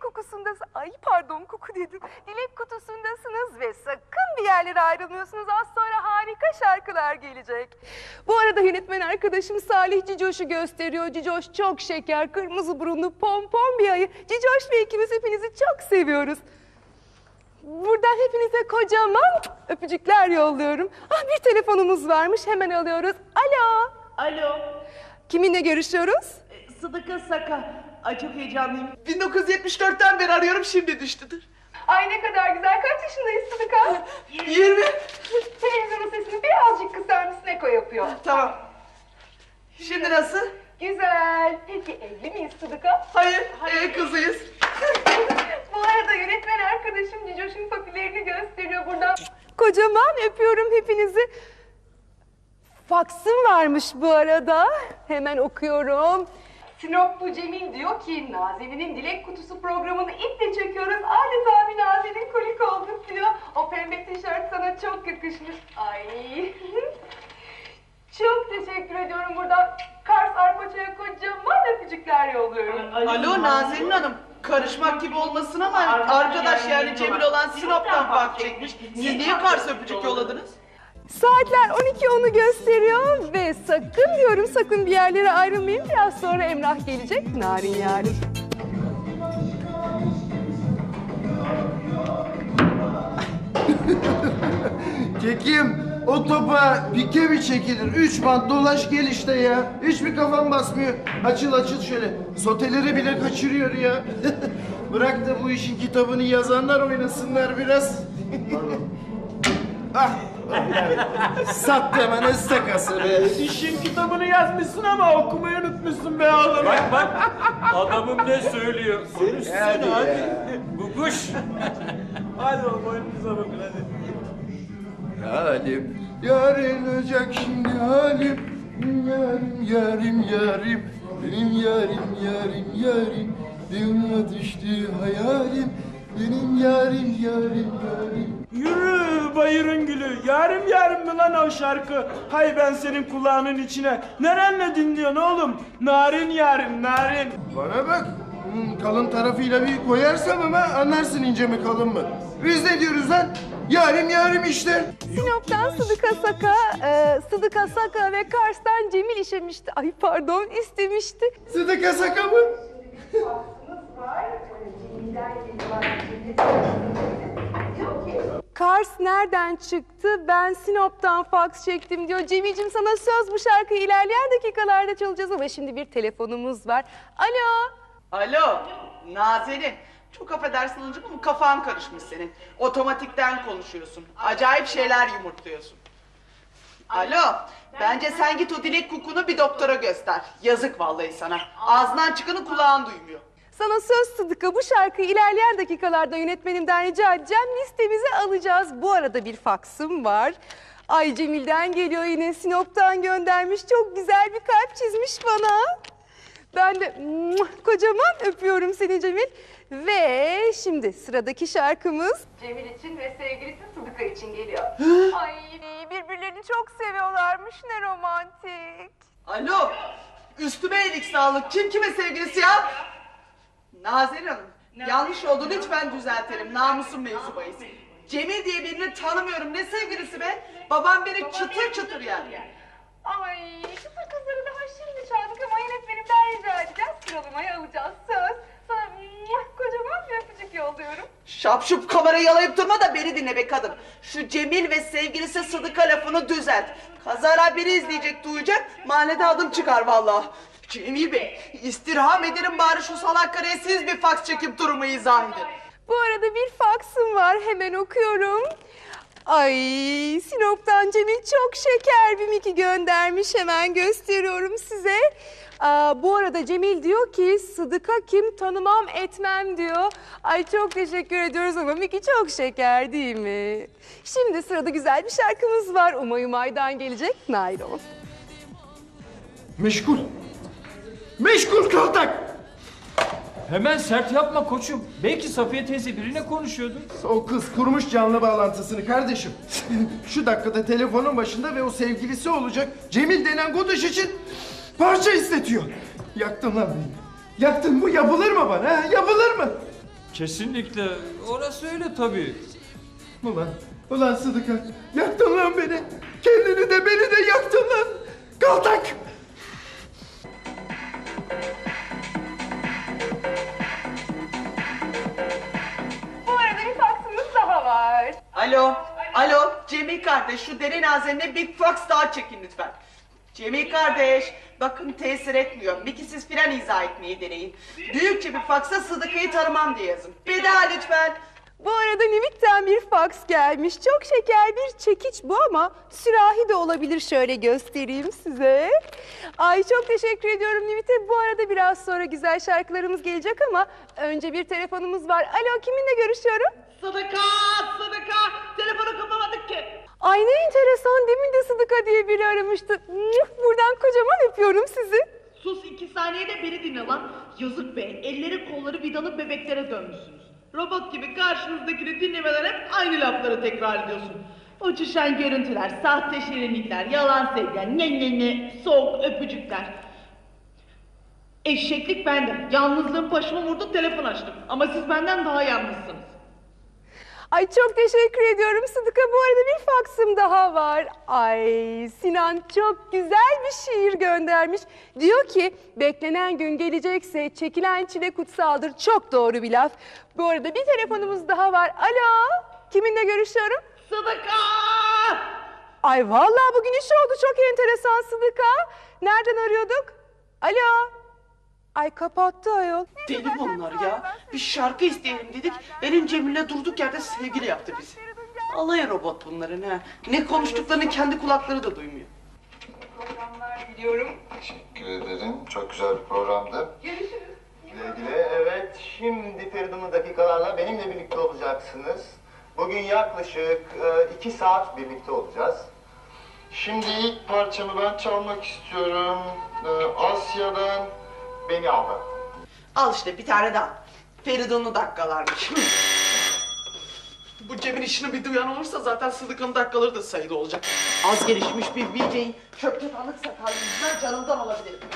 kokusunda... Ay pardon koku dedim. Dilek kutusundasınız ve sakın bir yerlere ayrılmıyorsunuz. Az sonra harika şarkılar gelecek. Bu arada yönetmen arkadaşım Salih Cicoş'u gösteriyor. Cicoş çok şeker, kırmızı burunlu, pompon bir ayı. Cicoş ve ikimiz hepinizi çok seviyoruz. Buradan hepinize kocaman öpücükler yolluyorum. Ah bir telefonumuz varmış hemen alıyoruz. Alo. Alo, Kiminle görüşüyoruz? e, Sıdıka Saka. Ay çok heyecanlıyım. 1974'ten beri arıyorum şimdi düştüdür. Ay ne kadar güzel. Kaç yaşındayız Sıdıka? 20. Televizyonun sesini birazcık kısar mısın? Eko yapıyor. Tamam. Şimdi nasıl? Güzel. Peki evli miyiz Sıdıka? Hayır, ee, kızıyız. Bu arada yönetmen arkadaşım Cicoş'un papilerini gösteriyor buradan. Kocaman öpüyorum hepinizi. Faksım varmış bu arada. Hemen okuyorum. Sinoplu Cemil diyor ki Nazenin'in Dilek Kutusu programını iple çekiyoruz. Adeta bir Nazenin kolik olduk diyor. O pembe tişört sana çok yakışmış. Ay. çok teşekkür ediyorum buradan. Kars Arpaça'ya kocaman öpücükler yolluyorum. Alo Nazenin Hanım. Karışmak gibi olmasın ama arkadaş yani Cemil olan Sinop'tan fark çekmiş. Siz niye Kars öpücük yolladınız? Saatler 12 onu gösteriyor ve sakın diyorum sakın bir yerlere ayrılmayın. Biraz sonra Emrah gelecek. Narin yarim. Kekim o topa pike mi çekilir? Üç bant dolaş gel işte ya. Hiçbir kafam basmıyor. Açıl açıl şöyle. Soteleri bile kaçırıyor ya. Bırak da bu işin kitabını yazanlar oynasınlar biraz. Pardon. Ah. Sattı hemen ıstakası be. İşin kitabını yazmışsın ama okumayı unutmuşsun be oğlum. Bak bak adamım ne söylüyor. Konuşsun Hadi hadi. kuş. hadi oğlum oyununuza bakın hadi. Halim yarılacak şimdi halim Yarim yarim yarim Benim yarim yarim yarim Dünya düştü hayalim Benim yarim yarim yarim bayırın gülü. Yarım yarım mı lan o şarkı? Hay ben senin kulağının içine. Nerenle dinliyorsun oğlum? Narin yarim narin. Bana bak hmm, kalın tarafıyla bir koyarsam ama anlarsın ince mi kalın mı Biz ne diyoruz lan? Yarim yarim işte Sinop'tan Sıdıka Saka, e, Sıdıka Saka ve Kars'tan Cemil işemişti. Ay pardon istemişti. Sıdıka saka mı? Kars nereden çıktı? Ben Sinop'tan fax çektim diyor. Cemil'cim sana söz bu şarkıyı ilerleyen dakikalarda çalacağız ama şimdi bir telefonumuz var. Alo. Alo Nazenin. Çok affedersin Alıcım ama kafan karışmış senin. Otomatikten konuşuyorsun. Acayip şeyler yumurtluyorsun. Alo. Bence sen git o dilek kukunu bir doktora göster. Yazık vallahi sana. Ağzından çıkanı kulağın duymuyor. Sana söz Sıdıka bu şarkıyı ilerleyen dakikalarda yönetmenimden rica edeceğim. Listemize alacağız. Bu arada bir faksım var. Ay Cemil'den geliyor yine Sinop'tan göndermiş. Çok güzel bir kalp çizmiş bana. Ben de muah, kocaman öpüyorum seni Cemil. Ve şimdi sıradaki şarkımız Cemil için ve sevgilisi Sıdıka için geliyor. Ay birbirlerini çok seviyorlarmış ne romantik. Alo. Üstüme iyilik sağlık. Kim kime sevgilisi ya? Nazenin Hanım. Yanlış olduğunu lütfen düzeltelim. Namusum mevzu bahis. Cemil diye birini tanımıyorum. Ne sevgilisi be? Babam beni çıtır çıtır yani. Ay çıtır kızları daha şimdi çaldık ama yönetmenimden rica edeceğiz. Kırılmayı alacağız söz. Sana muah, kocaman bir öpücük yolluyorum. Şapşup kamerayı yalayıp durma da beni dinle be kadın. Şu Cemil ve sevgilisi Sıdıka lafını düzelt. Kazara biri izleyecek duyacak, mahallede adım çıkar vallahi. Cemil Bey, istirham ederim bari şu salak siz bir faks çekip durumu izah edin. Bu arada bir faksım var hemen okuyorum. Ay Sinop'tan Cemil çok şeker bir miki göndermiş hemen gösteriyorum size. Aa, bu arada Cemil diyor ki Sıdıka kim tanımam etmem diyor. Ay çok teşekkür ediyoruz ama Miki çok şeker değil mi? Şimdi sırada güzel bir şarkımız var. Umayım Ay'dan gelecek Naylon. Meşgul Meşgul kaltak Hemen sert yapma koçum. Belki Safiye teyze birine konuşuyordu. O kız kurmuş canlı bağlantısını kardeşim. Şu dakikada telefonun başında ve o sevgilisi olacak Cemil denen godaş için parça istetiyor. Yaktın lan beni. Yaktın bu yapılır mı bana ha? Yapılır mı? Kesinlikle. Orası öyle tabii. Ulan, ulan Sıdıka. Yaktın lan beni. Kendini de beni de yaktın lan. Kaltak. Alo, alo Cemil kardeş şu dere nazenine bir fax daha çekin lütfen. Cemil kardeş, bakın tesir etmiyor. Mikisiz filan izah etmeyi deneyin. Büyükçe bir faksa Sıdıka'yı tanımam diye yazın. Bir daha lütfen. Bu arada Nimit'ten bir faks gelmiş. Çok şeker bir çekiç bu ama sürahi de olabilir. Şöyle göstereyim size. Ay çok teşekkür ediyorum Nimit'e. Bu arada biraz sonra güzel şarkılarımız gelecek ama önce bir telefonumuz var. Alo kiminle görüşüyorum? Sıdıka, Sıdıka. Telefonu kapamadık ki. Ay ne enteresan. Demin de Sıdıka diye biri aramıştı. Buradan kocaman öpüyorum sizi. Sus iki saniyede beni dinle lan. Yazık be, elleri kolları vidalı bebeklere dönmüşsünüz. Robot gibi karşınızdakini dinlemeden hep aynı lafları tekrar ediyorsun. Uçuşan görüntüler, sahte şirinlikler, yalan sevgiler, ne ne ne, soğuk öpücükler. Eşeklik bende. Yalnızlığım başıma vurdu telefon açtım. Ama siz benden daha yalnızsınız. Ay çok teşekkür ediyorum Sıdıka. Bu arada bir faksım daha var. Ay Sinan çok güzel bir şiir göndermiş. Diyor ki beklenen gün gelecekse çekilen çile kutsaldır. Çok doğru bir laf. Bu arada bir telefonumuz daha var. Alo kiminle görüşüyorum? Sıdıka! Ay vallahi bugün iş oldu çok enteresan Sıdıka. Nereden arıyorduk? Alo. Ay kapattı ayol. Deli bunlar ya. Bir şarkı isteyelim dedik. Benim Cemil'le durduk yerde sevgili yaptı bizi. Alay robot bunların ha. Ne konuştuklarını kendi kulakları da duymuyor. Teşekkür ederim. Çok güzel bir programdı. Görüşürüz. Güle güle. Evet, şimdi Feridun'un dakikalarla benimle birlikte olacaksınız. Bugün yaklaşık e, iki saat birlikte olacağız. Şimdi ilk parçamı ben çalmak istiyorum. E, Asya'dan Beni Aldat. Al işte bir tane daha. Feridun'u dakikalarmış. Bu Cem'in işini bir duyan olursa zaten Sıdık'ın dakikaları da sayılı olacak. Az gelişmiş bir VJ'in çöpte tanık sakallı yüzünden canımdan olabilirim.